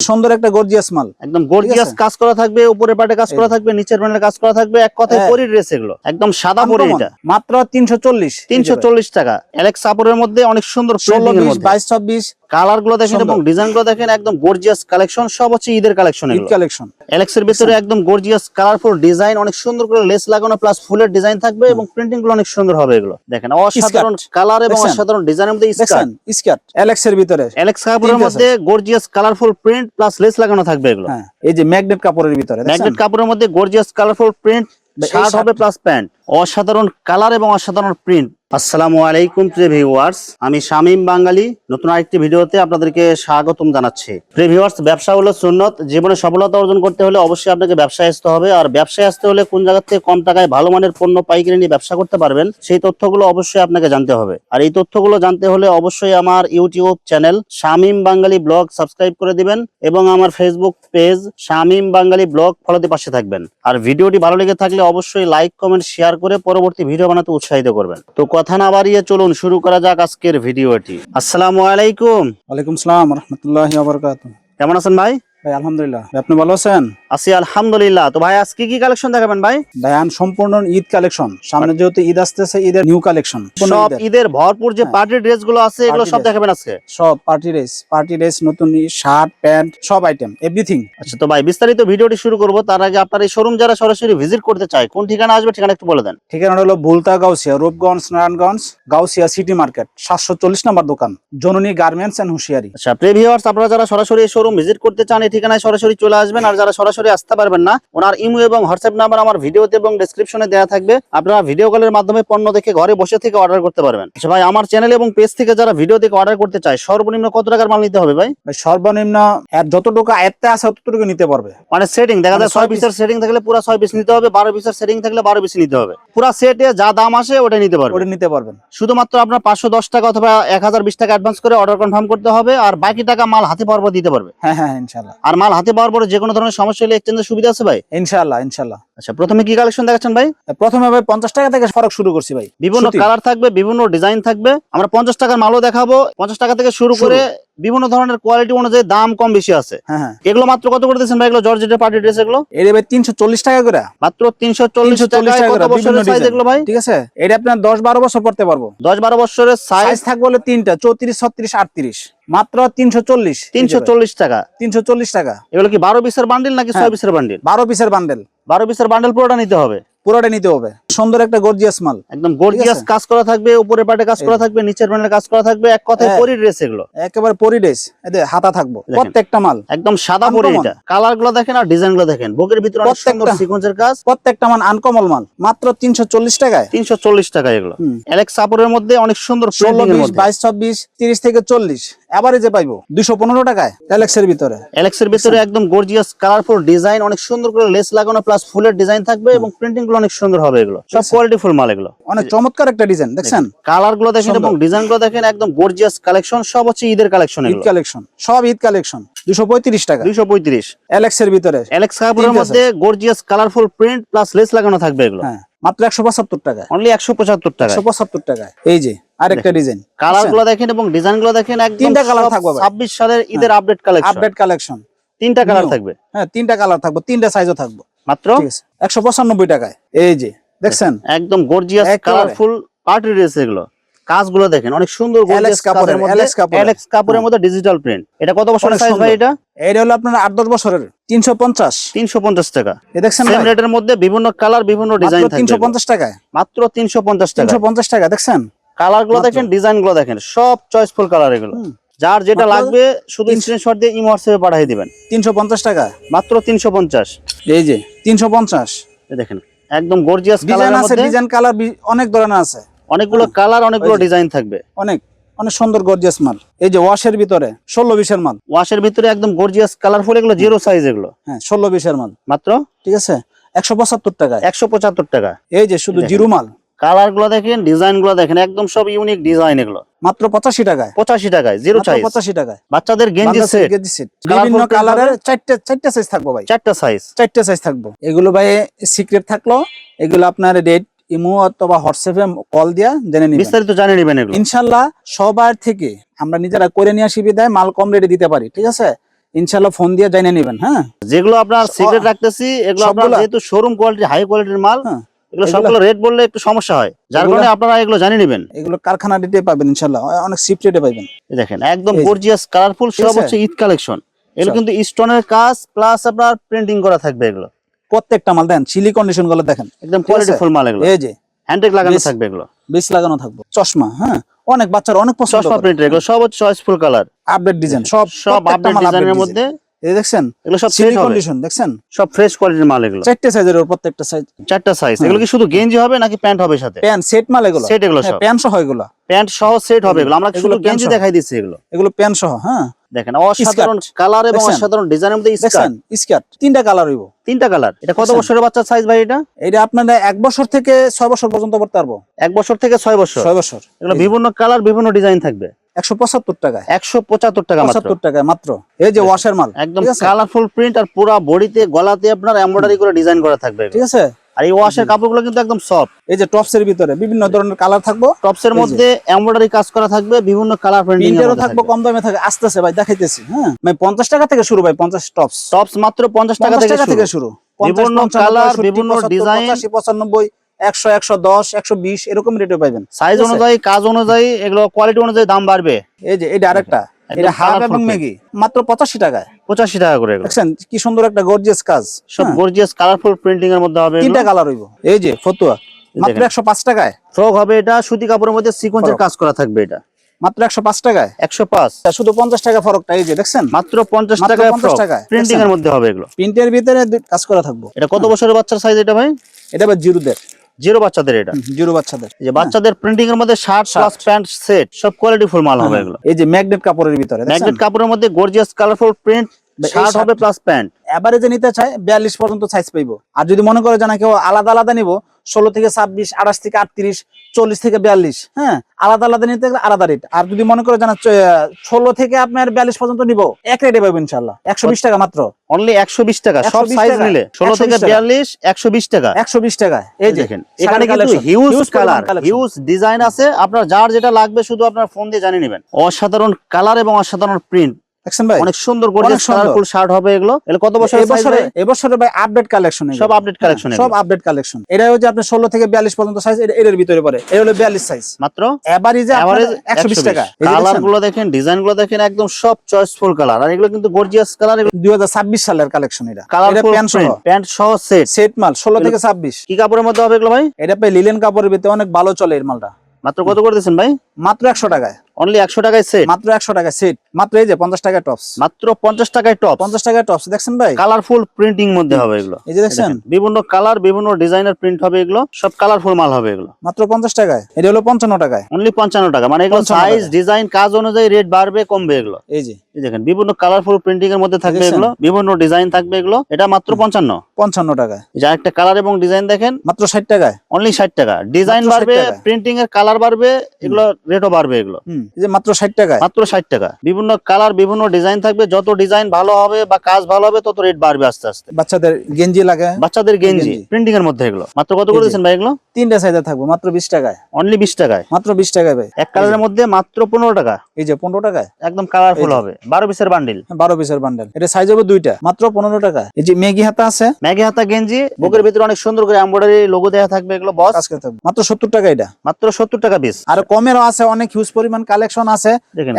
সুন্দর একটা গর্জিয়াস মাল। একদম গর্জিয়াস কাজ করা থাকবে উপরে পাটে কাজ করা থাকবে নিচের প্যানেলে কাজ করা থাকবে এক কথায় পরীর পরি ড্রেস এগুলো। একদম সাদা পরি এটা। মাত্র তিনশো চল্লিশ। তিনশো চল্লিশ টাকা। অ্যালেক্স কাপড়ের মধ্যে অনেক সুন্দর ষোলো প্রিন্টিং এর বিশ মধ্যে। বাইশ ছাব্বিশ কালারগুলো দেখেন এবং ডিজাইনগুলো দেখেন একদম গর্জিয়াস কালেকশন সব হচ্ছে ঈদের কালেকশন ঈদ কালেকশন অ্যালেক্স এর ভিতরে একদম গর্জিয়াস কালারফুল ডিজাইন অনেক সুন্দর করে লেস লাগানো প্লাস ফুলের ডিজাইন থাকবে এবং প্রিন্টিংগুলো অনেক সুন্দর হবে এগুলো। দেখেন অসাধারণ কালার এবং? অসাধারণ ডিজাইনের মধ্যে স্কার্ট স্কার্ট এর ভিতরে। অ্যালেক্স কাপড়ের মধ্যে gorgeous colourful print plus lace লাগানো থাকবে এগুলো। হ্যাঁ এই যে ম্যাগনেট কাপড়ের ভিতরে? ম্যাগনেট কাপড়ের মধ্যে গর্জিয়াস কালারফুল প্রিন্ট শার্ট হবে প্লাস প্যান্ট অসাধারণ কালার এবং অসাধারণ প্রিন্ট আসসালামু আলাইকুম প্রিয় ভিউয়ার্স, আমি শামীম বাঙালি। নতুন আরেকটি ভিডিওতে আপনাদেরকে স্বাগতম জানাচ্ছি। প্রিয় ভিউয়ার্স, ব্যবসা হলো সুন্নত। জীবনে সফলতা অর্জন করতে হলে অবশ্যই আপনাকে ব্যবসায় আসতে হবে। আর ব্যবসায় আসতে হলে কোন জায়গা থেকে কম টাকায় ভালো মানের পণ্য, পাইকারি নিয়ে ব্যবসা করতে পারবেন, সেই তথ্যগুলো অবশ্যই আপনাকে জানতে হবে। আর এই তথ্যগুলো জানতে হলে অবশ্যই আমার YouTube channel Shamim Bangali vlog subscribe করে দিবেন এবং আমার Facebook page Shamim Bangali vlog ফলোতে পাশে থাকবেন। আর ভিডিওটি ভালো লেগে থাকলে অবশ্যই লাইক, কমেন্ট, শেয়ার করে পরবর্তী ভিডিও বানাতে উৎসাহিত করবেন। তো কথা না বাড়িয়ে চলুন শুরু করা যাক আজকের ভিডিওটি। আসসালামু আলাইকুম। ওয়ালাইকুম আসসালাম রহমতুল্লাহ কেমন আছেন ভাই? ভাই আলহামদুলিল্লাহ। আপনি ভালো আছেন? আছি আলহামদুলিল্লাহ। তো ভাই আজকে কি কালেকশন দেখাবেন ভাই? ভাইয়ান সম্পূর্ণ ঈদ কালেকশন সামনে যেহেতু ঈদ আসতেছে ঈদের নিউ কালেকশন সব ঈদের। ভরপুর যে হ্যাঁ। পার্টি ড্রেসগুলো আছে এগুলো সব দেখাবেন আজকে? সব পার্টি রেস পার্টি রেস নতুন শার্ট প্যান্ট সব আইটেম এভরিথিং আচ্ছা তো ভাই বিস্তারিত ভিডিওটি শুরু করব। তার আগে আপনার এই শোরুম যারা সরাসরি ভিজিট করতে চায় কোন ঠিকানা আসবে ঠিকানা একটু বলে দেন। ঠিকানা হলো বুলতা গাউসিয়া রূপগঞ্জ নারায়ণগঞ্জ গাউসিয়া সিটি মার্কেট সাতশো চল্লিশ নম্বর দোকান জননী গার্মেন্টস এন্ড হুঁশিয়ারি। আচ্ছা প্রিভিউয়ার্স আপনারা যারা সরাসরি শোরুম ভিজিট করতে চান এই ঠিকানায় সরাসরি চলে আসবেন। আর যারা সরাসরি আসতে পারবেন না। ওনার ইমো এবং হোয়াটসঅ্যাপ নাম্বার আমার ভিডিওতে এবং ডেসক্রিপশনে দেওয়া থাকবে। আপনারা ভিডিও কলের মাধ্যমে পণ্য দেখে ঘরে বসে থেকে অর্ডার করতে পারবেন। আচ্ছা ভাই আমার চ্যানেল এবং পেজ থেকে যারা ভিডিও দেখে অর্ডার করতে চায় সর্বনিম্ন কত টাকার মাল নিতে হবে ভাই? সর্বনিম্ন যতটুকু আয়ত্তে আছে ততটুকু নিতে পারবে। মানে সেটিং দেখা মানে যায় ছয় ছয় পিসের সেটিং থাকলে পুরো ছয় পিস নিতে হবে বারো পিসের সেটিং থাকলে বারো পিস নিতে হবে। পুরো সেটে যা দাম আসে ওটা নিতে পারবে ওটা নিতে পারবেন। শুধুমাত্র আপনার পাঁচশো দশ টাকা অথবা এক হাজার বিশ টাকা অ্যাডভান্স করে অর্ডার কনফার্ম করতে হবে আর বাকি টাকা মাল হাতে পাওয়ার পর দিতে পারবে। হ্যাঁ হ্যাঁ ইনশাল্লাহ আর মাল হাতে পাওয়ার পরে যে কোনো ধরনের সমস্যা হলে এক্সচেঞ্জের সুবিধা আছে ভাই? ইনশাল্লাহ ইনশাল্লাহ আচ্ছা প্রথমে কি কালেকশন দেখাচ্ছেন ভাই? প্রথমে ভাই পঞ্চাশ টাকা থেকে ফরক শুরু করছি ভাই। বিভিন্ন কালার থাকবে বিভিন্ন ডিজাইন থাকবে। আমরা পঞ্চাশ টাকার মালও দেখাবো। পঞ্চাশ টাকা থেকে শুরু। করে বিভিন্ন ধরনের কোয়ালিটি অনুযায়ী দাম কম বেশি আছে। হ্যাঁ হ্যাঁ। এগুলো মাত্র কত করে দিচ্ছেন ভাই? এগুলো জর্জেটের পার্টি ড্রেস এগুলো? এর ভাই তিনশো চল্লিশ টাকা করে। মাত্র তিনশো চল্লিশ 340 টাকা কত বছরের সাইজ এগুলো ভাই? ঠিক আছে? এটা আপনার দশ বারো বছর পড়তে পারব। দশ বারো বছরের সাইজ থাকবে হলো তিনটা চৌত্রিশ ছত্রিশ আটত্রিশ। মাত্র তিনশো চল্লিশ। তিনশো চল্লিশ টাকা। তিনশো চল্লিশ টাকা। এগুলো কি বারো পিসের বান্ডিল নাকি ছয়। পিসের বান্ডিল বারো পিসের বান্ডেল বারো পিসের বান্ডেল পুরোটা নিতে হবে। পুরোটা নিতে হবে। সুন্দর একটা গর্জিয়াস মাল। একদম গর্জিয়াস কাজ করা থাকবে উপরে পাটে কাজ করা থাকবে নিচের প্যানেলে কাজ করা থাকবে এক কথায় হ্যাঁ। পরি ড্রেস এগুলো। একেবারে পরিডেস এদের হাতা থাকব প্রত্যেকটা মাল। একদম সাদা পরি এটা। কালারগুলো দেখেন আর ডিজাইনগুলো দেখেন। বুকের ভিতরে অনেক সুন্দর প্রত্যেকটা। সিকোয়েন্সের কাজ। প্রত্যেকটা মাল আনকমল মাল। মাত্র তিনশো চল্লিশ টাকায়। তিনশো চল্লিশ টাকা এগুলো। অ্যালেক্স কাপড়ের মধ্যে অনেক সুন্দর ষোলো printing এর বিশ মধ্যে। বাইশ ছাব্বিশ তিরিশ থেকে চল্লিশ। এভারেজে পাইবো। দুশো পনেরো টাকায় অ্যালেক্সের ভিতরে। অ্যালেক্সের ভিতরে একদম গর্জিয়াস কালারফুল ডিজাইন অনেক সুন্দর করে লেস লাগানো প্লাস ফুলের ডিজাইন থাকবে এবং প্রিন্টিংগুলো অনেক সুন্দর হবে এগুলো। সব কোয়ালিটি ফুল মাল এগুলো। অনেক চমৎকার একটা ডিজাইন দেখছেন? কালারগুলো দেখেন এবং ডিজাইনগুলো দেখেন একদম গর্জিয়াস কালেকশন সব হচ্ছে ঈদের কালেকশন ঈদ কালেকশন সব ঈদ কালেকশন দুশো পঁয়ত্রিশ টাকা। দুইশো পঁয়ত্রিশ। অ্যালেক্সের ভিতরে। অ্যালেক্স কাপড়ের মধ্যে gorgeous colourful print plus lace লাগানো থাকবে এগুলো। হ্যাঁ মাত্র একশো পঁচাত্তর টাকা অনলি একশো পঁচাত্তর টাকা একশো পঁচাত্তর টাকায়। এই যে আরেকটা ডিজাইন কালারগুলো দেখেন এবং ডিজাইনগুলো দেখেন একদম তিনটা colour থাকবে ভাই। ছাব্বিশ সালের ঈদের আপডেট কালেকশন আপডেট কালেকশন তিনটা কালার থাকবে। হ্যাঁ তিনটা কালার থাকব তিনটা সাইজও থাকব। মাত্র? ঠিক আছে। একশো পঁচানব্বই টাকায় এই যে দেখছেন? একদম গর্জিয়াস কালারফুল পার্টি ড্রেস এগুলো। কাজগুলো দেখেন অনেক সুন্দর গর্জিয়াস কাপড়ের, মধ্যে কাপড়ের। অ্যালেক্স কাপড়ের মধ্যে ডিজিটাল প্রিন্ট এটা কত বছরের সাইজ ভাই। এটা? এইটা হলো আপনার আট দশ বছরের তিনশো পঞ্চাশ। তিনশো পঞ্চাশ টাকা। এ দেখছেন সেম রেটের মধ্যে বিভিন্ন কালার বিভিন্ন ডিজাইন থাকবে। তিনশো পঞ্চাশ টাকায়। মাত্র তিনশো পঞ্চাশ টাকা তিনশো পঞ্চাশ টাকা দেখছেন? কালারগুলো দেখেন ডিজাইনগুলো দেখেন সব চয়েসফুল কালার এগুলো। যার যেটা লাগবে শুধু স্ক্রিনশট দিয়ে ইমো হোয়াটসঅ্যাপে পাঠিয়ে দিবেন। তিনশো পঞ্চাশ টাকা? মাত্র তিনশো পঞ্চাশ। এই যে তিনশো পঞ্চাশ। দেখেন একদম গর্জিয়াস ডিজাইন আছে ডিজাইন কালার অনেক ধরনের আছে। অনেকগুলো কালার অনেকগুলো ডিজাইন থাকবে। অনেক অনেক সুন্দর গর্জিয়াস মাল। এই যে ওয়াশের ভিতরে ষোলো বিশের মাল। ওয়াশের ভিতরে একদম গর্জিয়াস কালারফুল এগুলো জিরো সাইজ এগুলো। হ্যাঁ ষোলো বিশের মাল। মাত্র? ঠিক আছে? একশো পঁচাত্তর টাকায়। একশো পঁচাত্তর টাকা। এই যে শুধু জিরো মাল। কালারগুলো দেখেন ডিজাইনগুলো দেখেন একদম সব ইউনিক ডিজাইন এগুলো। মাত্র পঁচাশি টাকায়। পঁচাশি টাকায় জিরো সাইজ পঁচাশি টাকায়। বাচ্চাদের গেঞ্জি সেট গেঞ্জি। Colourful বিভিন্ন কালারের। চারটে চারটে সাইজ থাকব ভাই। চারটা সাইজ চারটে সাইজ থাকব। এগুলো ভাই সিক্রেট থাকল। এগুলো আপনার রেড ইমো অথবা হোয়াটসঅ্যাপে কল দিয়া জেনে নিবেন। বিস্তারিত জানিয়ে নেবেন এগুলো। ইনশাল্লাহ সবার থেকে আমরা নিজেরা করে নিয়ে আসি বিদায় মাল কম রেটে দিতে পারি ঠিক আছে? ইনশাল্লাহ ফোন দিয়ে জানিয়ে নেবেন হ্যাঁ? যেগুলো আপনার সিক্রেট রাখতেছি এগুলো আপনার যেহেতু শোরুম কোয়ালিটি হাই কোয়ালিটির মাল হ্যাঁ। এগুলো সবগুলো রেট বললে একটু সমস্যা হয়। যার কারণে আপনারা এগুলো জানিয়ে নেবেন। এগুলো কারখানা রেটে পাবেন ইনশাল্লাহ অনেক সিপ রেটে পাবেন দেখেন একদম গর্জিয়াস কালারফুল সব হচ্ছে ঈদ কালেকশন এগুলো কিন্তু স্টোনের কাজ প্লাস আপনার প্রিন্টিং করা থাকবে এগুলো। প্রত্যেকটা মাল দেন কন্ডিশনগুলো দেখেন। একদম মাল এগুলো। এই যে। হ্যান্ডটেক লাগানো থাকবে এগুলো। বেশ লাগানো থাকবে। চশমা হ্যাঁ? অনেক বাচ্চার অনেক পছন্দ চশমা প্রিন্ট এগুলো সব হচ্ছে চয়েসফুল কালার আপডেট ডিজাইন সব সব আপডেট ডিজাইনের মধ্যে এই দেখছেন? এগুলো সব হবে। কন্ডিশন দেখছেন? সব ফ্রেশ কোয়ালিটির মাল এগুলো। চারটে সাইজের ওর প্রত্যেকটা সাইজ চারটা সাইজ। এগুলো কি শুধু গেঞ্জি হবে নাকি প্যান্ট হবে সাথে? প্যান্ট সেট মাল এগুলো। সেট এগুলো হ্যাঁ, সব। প্যান্ট সহ এগুলো। প্যান্ট সহ সেট হবে এগুলো। আমরা শুধু গেঞ্জি দেখাই দিচ্ছি এগুলো। এগুলো প্যান্ট সহ হ্যাঁ। দেখেন অসাধারণ কালার এবং? অসাধারণ ডিজাইনের মধ্যে স্কার্ট। স্কার্ট। তিনটা কালার হইব। তিনটা কালার এটা কত বছরের বাচ্চার সাইজ ভাই এটা? এটা আপনারা এক বছর থেকে ছয় বছর পর্যন্ত করতে পারব। এক বছর থেকে ছয় বছর। ছয় বছর। এগুলো বিভিন্ন কালার বিভিন্ন ডিজাইন থাকবে। একশো পঁচাত্তর টাকায়। একশো পঁচাত্তর টাকা পঁচাত্তর টাকায় মাত্র। এই যে ওয়াশের মাল একদম কালারফুল প্রিন্ট আর পুরো বডিতে গলাতে আপনার এমব্রয়ডারি করে ডিজাইন করা থাকবে ঠিক আছে? আর এই ওয়াশের কাপড়গুলো কিন্তু একদম সফট এই যে টপস এর ভিতরে বিভিন্ন ধরনের কালার থাকব। টপস এর মধ্যে এমব্রয়ডারি কাজ করা থাকবে বিভিন্ন কালার প্রিন্টিং প্রিন্টেরও থাকব কম দামে থাকে আসতেছে ভাই দেখাইতেছি হ্যাঁ? মানে পঞ্চাশ টাকা থেকে শুরু ভাই পঞ্চাশ টপস টপস মাত্র পঞ্চাশ টাকা থেকে শুরু। বিভিন্ন colour, বিভিন্ন design। পঁচানব্বই। একশো একশো দশ একশো বিশ এরকম রেটে পাইবেন। সাইজ অনুযায়ী কাজ অনুযায়ী এগুলো কোয়ালিটি অনুযায়ী দাম বাড়বে। এই যে এটা আরেকটা। এটা হাফ এবং ম্যাগি মাত্র পঁচাশি টাকায়। পঁচাশি টাকা করে দেখছেন কি সুন্দর একটা গর্জিয়াস কাজ। সব হ্যাঁ, গর্জিয়াস কালারফুল প্রিন্টিং এর মধ্যে হবে তিনটা কালার হইব। এই যে ফতুয়া মাত্র একশো পাঁচ টাকায়। ফ্রক হবে এটা সুতি কাপড়ের মধ্যে সিকোয়েন্সের। কাজ করা থাকবে এটা। মাত্র একশো পাঁচ টাকায়। একশো পাঁচ। শুধু পঞ্চাশ টাকা ফরকটা এই যে দেখছেন? মাত্র পঞ্চাশ মাত্র টাকায় 50 প্রিন্টিং এর মধ্যে হবে এগুলো। প্রিন্টের ভিতরে কাজ করা থাকব। এটা কত বছরের বাচ্চার সাইজ এটা ভাই? এটা আবার জিরোদের। জিরো বাচ্চাদের এটা। জিরো বাচ্চাদের। যে বাচ্চাদের প্রিন্টিং এর মধ্যে শার্ট প্লাস প্যান্ট সেট সব কোয়ালিটি ফুল মাল হবে এগুলো। এই যে ম্যাগনেট কাপড়ের ভিতরে ম্যাগনেট কাপড়ের মধ্যে গর্জিয়াস কালারফুল প্রিন্ট শার্ট হবে প্লাস প্যান্ট এভারেজে নিতে চায় বিয়াল্লিশ পর্যন্ত সাইজ পাইবো। আর যদি মনে করে জানা কেউ আলাদা আলাদা নিবো ষোলো থেকে ছাব্বিশ আঠাশ থেকে আটত্রিশ চল্লিশ থেকে বিয়াল্লিশ হ্যাঁ আলাদা আলাদা নিতে গেলে আলাদা রেট আর যদি মনে করে জানা ষোলো থেকে আপনার বিয়াল্লিশ পর্যন্ত নিবো এক রেটে পাবো ইনশাল্লাহ একশো বিশ টাকা মাত্র। অনলি একশো বিশ টাকা সব সাইজ নিলে ষোলো থেকে। বিয়াল্লিশ একশো বিশ টাকা। একশো বিশ টাকা এই দেখেন এখানে কিন্তু হিউজ কালার হিউজ ডিজাইন আছে। আপনার যার যেটা লাগবে শুধু আপনার ফোন দিয়ে জানিয়ে নেবেন। অসাধারণ কালার এবং অসাধারণ প্রিন্ট দেখছেন ভাই? অনেক সুন্দর গর্জিয়াস কালারফুল শার্ট হবে এগুলো। এগুলো কত বছর এবছরে এবছরে ভাই আপডেট কালেকশন সব update collection সব আপডেট কালেকশন এটা হচ্ছে থেকে বিয়াল্লিশ পর্যন্ত সাইজ এর ভিতরে পড়ে এটা হলো বিয়াল্লিশ সাইজ মাত্র? এভারেজে এভারেজ একশো বিশ টাকা। কালারগুলো দেখেন ডিজাইনগুলো দেখেন একদম সব চয়েসফুল কালার আর এগুলো কিন্তু গর্জিয়াস কালার দুই হাজার ছাব্বিশ সালের কালেকশন এটা। এটা প্যান্ট সহ। প্যান্ট সহ সেট সেট মাল ষোলো থেকে ছাব্বিশ। কি কাপড়ের মধ্যে হবে এগুলো ভাই? এটা পাই লিলেন কাপড়ের ভিতরে অনেক ভালো চলে এর মালটা। মাত্র কত করে দিচ্ছেন ভাই? মাত্র একশো টাকায়। অনলি একশো টাকায় সেট মাত্র একশো টাকায় সেট মাত্র এই যে পঞ্চাশ টাকায় টপস মাত্র পঞ্চাশ টাকায় টপ পঞ্চাশ টাকায় টপস দেখছেন ভাই? কালারফুল প্রিন্টিং মধ্যে হবে এগুলো। এই যে দেখছেন? বিভিন্ন কালার বিভিন্ন ডিজাইনের প্রিন্ট হবে এগুলো। সব কালারফুল মাল হবে এগুলো। মাত্র পঞ্চাশ টাকায়। এটা হলো পঞ্চান্ন টাকায়। অনলি পঞ্চান্ন টাকা। মানে এগুলো সাইজ ডিজাইন কাজ অনুযায়ী রেট বাড়বে কমবে এগুলো। এই যে। দেখেন বিভিন্ন কালারফুল প্রিন্টিং এর মধ্যে থাকবে এগুলো। বিভিন্ন ডিজাইন থাকবে এগুলো। এটা মাত্র পঞ্চান্ন। পঞ্চান্ন টাকায়। যে আরেকটা কালার এবং ডিজাইন দেখেন। মাত্র ষাট টাকায়। অনলি ষাট টাকা। ডিজাইন বাড়বে। প্রিন্টিং এর কালার বাড়বে এগুলো রেটও বাড়বে এগুলো। যে মাত্র ষাট টাকায়? মাত্র ষাট টাকা। বিভিন্ন কালার বিভিন্ন ডিজাইন থাকবে। যত ডিজাইন ভালো হবে বা কাজ ভালো হবে তত রেট বাড়বে আস্তে আস্তে। বাচ্চাদের গেঞ্জি লাগে বাচ্চাদের গেঞ্জি। প্রিন্টিং এর মধ্যে এগুলো। মাত্র কত করে দিচ্ছেন ভাই এগুলো? তিনটা সাইজে থাকবে মাত্র বিশ টাকায়। অনলি বিশ টাকায়। মাত্র বিশ টাকায় ভাই। এক কালারের মধ্যে মাত্র পনেরো টাকা। এই যে পনেরো টাকায়? একদম কালারফুল হবে। বারো পিসের বান্ডিল বারো পিসের বান্ডেল এটা সাইজ হবে দুইটা মাত্র পনেরো টাকা এই যে মেগি হাতা আছে? ম্যাগি হাতা গেঞ্জি বুকের ভিতরে অনেক সুন্দর করে এমব্রয়ডারি লোগো দেওয়া থাকবে এগুলো বস মাত্র সত্তর টাকা এটা। মাত্র সত্তর টাকা পিস আর কমেরও আছে অনেক হিউজ পরিমাণ কালেকশন আছে। দেখেন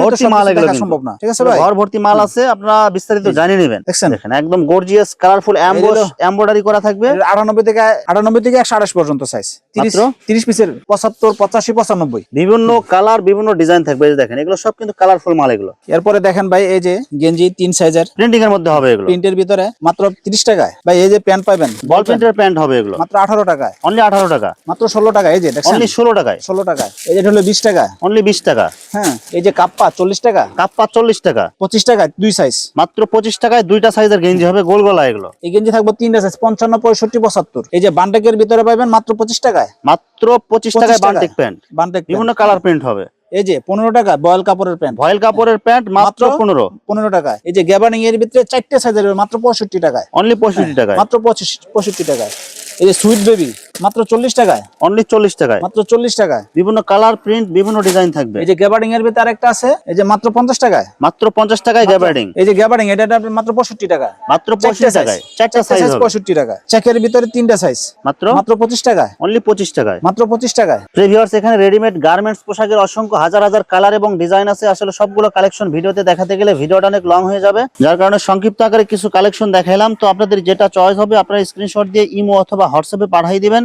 ভর্তি মাল এগুলো সম্ভব না ঠিক আছে ভাই? ঘর ভর্তি মাল আছে আপনারা বিস্তারিত জানিয়ে নেবেন। দেখেন একদম গর্জিয়াস কালারফুল এমব্রয়ডারি করা থাকবে। এর আটানব্বই থেকে আটানব্বই থেকে একশো আঠাশ পর্যন্ত সাইজ তিরিশ পিসের পঁচাত্তর পঁচাশি পঁচানব্বই। বিভিন্ন কালার বিভিন্ন ডিজাইন থাকবে এই দেখেন এগুলো সব কিন্তু কালারফুল মাল এগুলো। এরপরে দেখেন ভাই এই যে গেঞ্জি তিন সাইজের প্রিন্টিং এর মধ্যে হবে এগুলো। প্রিন্টের ভিতরে মাত্র তিরিশ টাকায়। ভাই এই যে প্যান্ট পাবেন বল প্রিন্টের প্যান্ট হবে এগুলো। মাত্র আঠারো টাকায়। অনলি আঠারো টাকা। মাত্র ষোলো টাকা এই যে অনলি ষোলো টাকায়। ষোলো টাকায়। এই যে হলো বিশ টাকা অনলি বিশ টাকা। হ্যাঁ। এই যে কাপ্পা চল্লিশ টাকা? কাপ্পা চল্লিশ টাকা। পঁচিশ টাকা দুই সাইজ মাত্র পঁচিশ টাকায় দুইটা সাইজের গেঞ্জি হবে গোল গলা এগুলো। এই গেঞ্জি থাকবে তিনটা সাইজ পঞ্চান্ন পঁয়ষট্টি পঁচাত্তর। এই যে বান্ডেকের ভিতরে পাবেন মাত্র পঁচিশ টাকায়? মাত্র পঁচিশ টাকায়। বান্টেক প্যান্ট। বান্ডেক বিভিন্ন কালার প্রিন্ট হবে। এই যে পনেরো টাকা বয়েল কাপড়ের প্যান্ট। ভয়েল কাপড়ের প্যান্ট মাত্র মাত্র? পনেরো। পনেরো টাকা এই যে গ্যাবার্নিং এর ভিতরে চারটে সাইজের মাত্র পঁয়ষট্টি টাকায়। অনলি পঁয়ষট্টি টাকায়। মাত্র পঁচিশ পঁয়ষট্টি টাকায়। এই যে সুইট বেবি মাত্র চল্লিশ টাকায়? অনলি চল্লিশ টাকায়। মাত্র চল্লিশ টাকায়। বিভিন্ন কালার প্রিন্ট বিভিন্ন ডিজাইন থাকবে। এই যে গ্যাবার্ডিং এর ভিতরে আরেকটা আছে এই যে মাত্র পঞ্চাশ টাকায়। মাত্র পঞ্চাশ টাকায় গ্যাবার্ডিং এই যে গ্যাবার্ডিং এটা মাত্র পঁয়ষট্টি টাকা মাত্র পঁচিশ টাকায়। চারটা সাইজ পঁয়ষট্টি টাকা চেকের ভিতরে তিনটা সাইজ মাত্র? মাত্র পঁচিশ টাকায়। অনলি পঁচিশ টাকায়। মাত্র পঁচিশ টাকায়। প্রিভিউয়ার্স এখানে রেডিমেড গার্মেন্টস পোশাকের অসংখ্য হাজার হাজার কালার এবং ডিজাইন আছে। আসলে সবগুলো কালেকশন ভিডিওতে দেখাতে গেলে ভিডিওটা অনেক লং হয়ে যাবে। যার কারণে সংক্ষিপ্ত আকারে কিছু কালেকশন দেখাইলাম। তো আপনাদের যেটা চয়েস হবে আপনারা স্ক্রিনশট দিয়ে ইমো অথবা হোয়াটসঅ্যাপে পাঠিয়ে দিবেন।